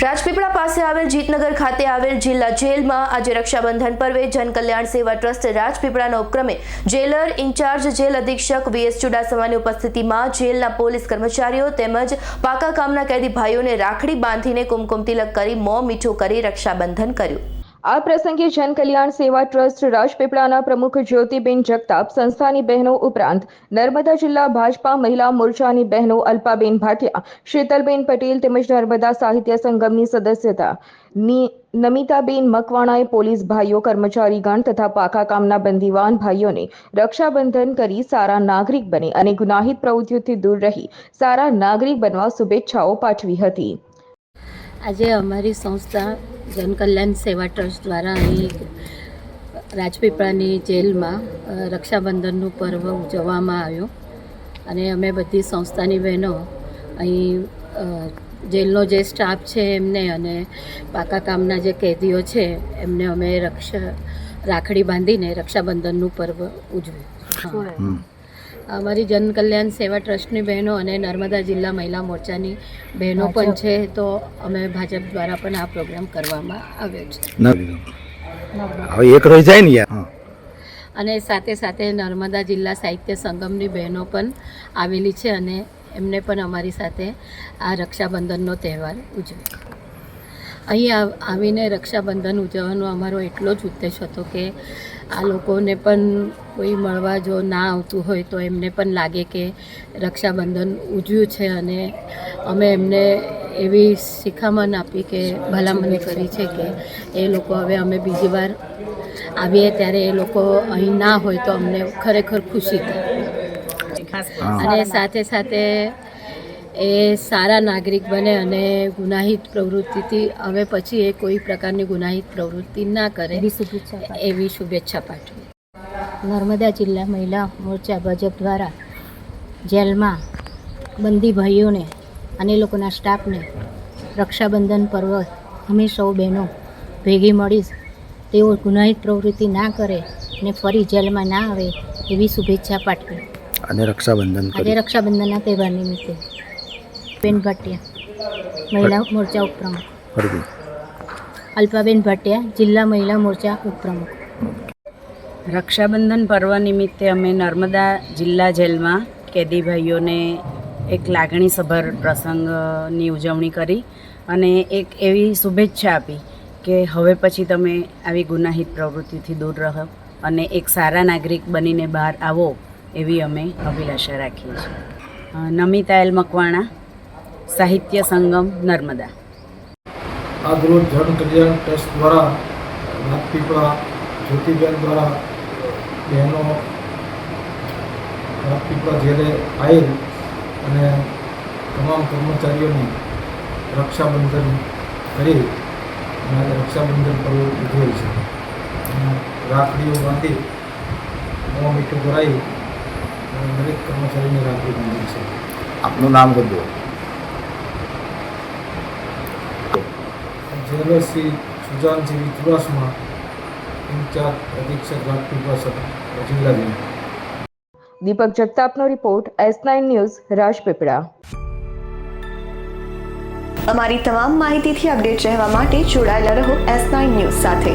રાજપીપળા પાસે આવેલ જીતનગર ખાતે આવેલ જિલ્લા જેલમાં આજે રક્ષાબંધન પર્વે જનકલ્યાણ સેવા ટ્રસ્ટ રાજપીપળાના ઉપક્રમે જેલર ઇન્ચાર્જ જેલ અધિક્ષક વીએસ ચુડાસમાની ઉપસ્થિતિમાં જેલના પોલીસ કર્મચારીઓ તેમજ પાકા કામના કેદી ભાઈઓને રાખડી બાંધીને કુમકુમ તિલક કરી મોં મીઠું કરી રક્ષાબંધન કર્યું. આ પ્રસંગે જનકલ્યાણ સેવા ટ્રસ્ટ રાજપીપળાના પ્રમુખ જ્યોતિબેન જગતાપ, સંસ્થાની બહેનો ઉપરાંત નર્મદા જિલ્લા ભાજપા મહિલા મોરચાની બહેનો અલ્પાબેન ભાટિયા, શીતલબેન પટેલ તેમજ નર્મદા સાહિત્ય સંગમની સદસ્યતા નમિતાબેન મકવાણાએ પોલીસ ભાઈઓ કર્મચારીગણ તથા પાકા કામના બંદીવાન ભાઈઓને રક્ષાબંધન કરી સારા નાગરિક બને અને ગુનાહિત પ્રવૃત્તિઓથી દૂર રહી સારા નાગરિક બનવા શુભેચ્છાઓ પાઠવી હતી. આજે અમારી સંસ્થા જનકલ્યાણ સેવા ટ્રસ્ટ દ્વારા અહીં રાજપીપળાની જેલમાં રક્ષાબંધનનું પર્વ ઉજવવામાં આવ્યું અને અમે બધી સંસ્થાની બહેનો અહીં જેલનો જે સ્ટાફ છે એમને અને પાકા કામના જે કેદીઓ છે એમને અમે રક્ષા, રાખડી બાંધીને રક્ષાબંધનનું પર્વ ઉજવ્યું. અમારી જનકલ્યાણ સેવા ટ્રસ્ટની બહેનો અને નર્મદા જિલ્લા મહિલા મોરચાની બહેનો પણ છે તો અમે ભાજપ દ્વારા પણ આ પ્રોગ્રામ કરવામાં આવ્યો છે. હવે એક રહી જાય ને યાર. અને સાથે સાથે નર્મદા જિલ્લા સાહિત્ય સંગમની બહેનો પણ આવેલી છે અને એમને પણ અમારી સાથે આ રક્ષાબંધનનો તહેવાર ઉજવ્યો અહીં આવ- આવીને રક્ષાબંધન ઉજવવાનો અમારો એટલો જ ઉદ્દેશ હતો કે આ લોકોને પણ કોઈ મળવા જો ના આવતું હોય તો એમને પણ લાગે કે રક્ષાબંધન ઉજવ્યું છે અને અમે એમને એવી શિખામણ આપી કે ભલામણ કરી છે કે એ લોકો હવે અમે બીજી વાર આવીએ ત્યારે એ લોકો અહીં ના હોય તો અમને ખરેખર ખુશી થાય. અને સાથે સાથે એ સારા નાગરિક બને અને ગુનાહિત પ્રવૃત્તિથી હવે પછી એ કોઈ પ્રકારની ગુનાહિત પ્રવૃત્તિ ના કરે એવી શુભેચ્છા એવી શુભેચ્છા પાઠવી. નર્મદા જિલ્લા મહિલા મોરચા ભાજપ દ્વારા જેલમાં બંદી ભાઈઓને અને લોકોના સ્ટાફને રક્ષાબંધન પર્વ અમે સૌ બહેનો ભેગી મળીશ તેઓ ગુનાહિત પ્રવૃત્તિ ના કરે અને ફરી જેલમાં ના આવે એવી શુભેચ્છા પાઠવી. અને રક્ષાબંધન આજે રક્ષાબંધનના તહેવાર નિમિત્તે. બેન ભાટિયા મહિલા મોરચા ઉપપ્રમુખ. અલ્પાબેન ભાટિયા જિલ્લા મહિલા મોરચા ઉપપ્રમુખ. રક્ષાબંધન પર્વ નિમિત્તે અમે નર્મદા જિલ્લા જેલમાં કેદી ભાઈઓને એક લાગણીસભર પ્રસંગની ઉજવણી કરી અને એક એવી શુભેચ્છા આપી કે હવે પછી તમે આવી ગુનાહિત પ્રવૃત્તિથી દૂર રહો અને એક સારા નાગરિક બનીને બહાર આવો એવી અમે અભિલાષા રાખીએ છીએ. નમિતા એલ મકવાણા સાહિત્ય સંગમ નર્મદા. આજરોજ જન કલ્યાણ ટ્રસ્ટ દ્વારા રાજપીપળા જ્યોતિબેન દ્વારા બહેનો રાજપીપળા જ્યારે આવેલ અને તમામ કર્મચારીઓની રક્ષાબંધન કરી અને રક્ષાબંધન પર્વ ઉજવેલ છે. રાખડીઓ બાંધી મોં મીઠું કરાવી દરેક કર્મચારીને રાખડી બાંધી છે. આપનું નામ કરજો શ્રી સુજાનસિંહ ચુડાસમા ઇન્ચાર્જ અધિક્ષક રાજપીપળા જિલ્લા Deepak જગતાપનો report S nine news Rajpipla. અમારી તમામ માહિતીથી અપડેટ રહેવા માટે જોડાયેલા રહો એસ નાઇન ન્યૂઝ સાથે.